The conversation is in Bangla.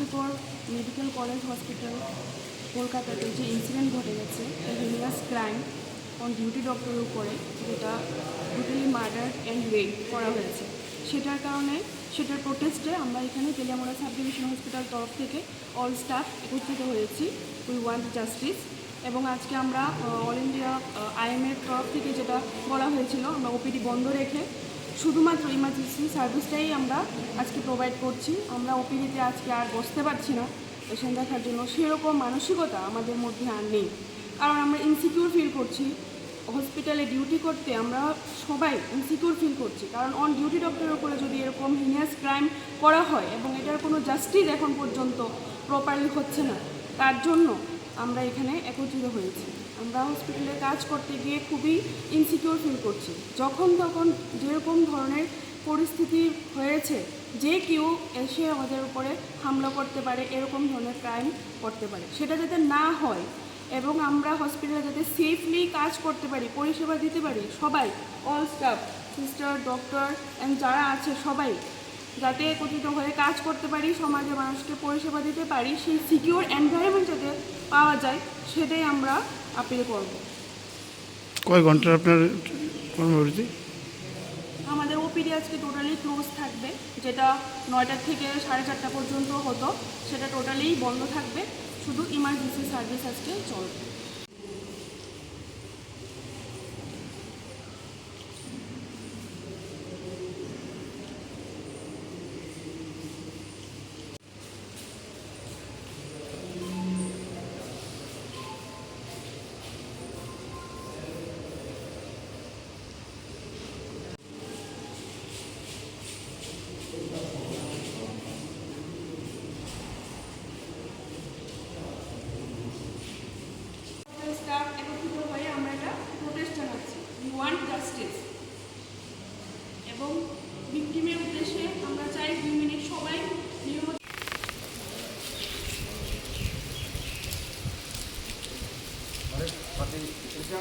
আরজিকর মেডিকেল কলেজ হসপিটাল কলকাতাতে যে ইনসিডেন্ট ঘটে গেছে হিমিয়াস ক্রাইম অন ডিউটি ডক্টরের উপরে, যেটা ব্রুটালি মার্ডার অ্যান্ড রেপ করা হয়েছে। সেটার কারণে, সেটার প্রোটেস্টে আমরা এখানে তেলিয়ামোড়া সাব ডিভিশন হসপিটাল তরফ থেকে অল স্টাফ একত্রিত হয়েছি উই ওয়ান্ট জাস্টিস এবং আজকে আমরা অল ইন্ডিয়া আইএমএর তরফ থেকে যেটা বলা হয়েছিল, আমরা ওপিডি বন্ধ রেখে শুধুমাত্র ইমার্জেন্সি সার্ভিসটাই আমরা আজকে প্রোভাইড করছি। আমরা ওপিডিতে আজকে আর বসতে পারছি না। পেশেন্ট দেখার জন্য সেরকম মানসিকতা আমাদের মধ্যে আর নেই। কারণ আমরা ইনসিকিউর ফিল করছি। হসপিটালে ডিউটি করতে আমরা সবাই ইনসিকিউর ফিল করছি। কারণ অন ডিউটি ডক্টরের উপরে যদি এরকম হিনিয়াস ক্রাইম করা হয় এবং এটার কোনো জাস্টিস এখন পর্যন্ত প্রপারলি হচ্ছে না, তার জন্য আমরা এখানে একত্রিত হয়েছি। আমরা হসপিটালে কাজ করতে গিয়ে খুবই ইনসিকিউর ফিল করছি। যখন তখন যেরকম ধরনের পরিস্থিতি হয়েছে, যে কেউ এসে আমাদের উপরে হামলা করতে পারে, এরকম ধরনের ক্রাইম করতে পারে। সেটা যাতে না হয় এবং আমরা হসপিটালে যাতে সেফলি কাজ করতে পারি, পরিষেবা দিতে পারি, সবাই all staff sister doctor and যারা আছে সবাই, যাতে একত্রিত হয়ে কাজ করতে পারি সমাজে মানুষকে পরিষেবা দিতে পারি, সেই সিকিউর এনভায়রনমেন্ট যাতে পাওয়া যায় সেটাই আমরা আপিল করব। কয় ঘণ্টা আপনার কর্মবিরতি? আমাদের ওপিডি আজকে টোটালি ক্লোজ থাকবে যেটা নয়টা থেকে সাড়ে চারটা পর্যন্ত হতো সেটা টোটালি বন্ধ থাকবে শুধু ইমার্জেন্সি সার্ভিস আজকে চলবে স্টাফ একত্রিত হয়ে আমরা এটা প্রোটেস্ট জানাচ্ছি উই ওয়ান্ট জাস্টিস এবং ভিকটিমের উদ্দেশ্যে আমরা চাই দুই সবাই Pati, Patricia.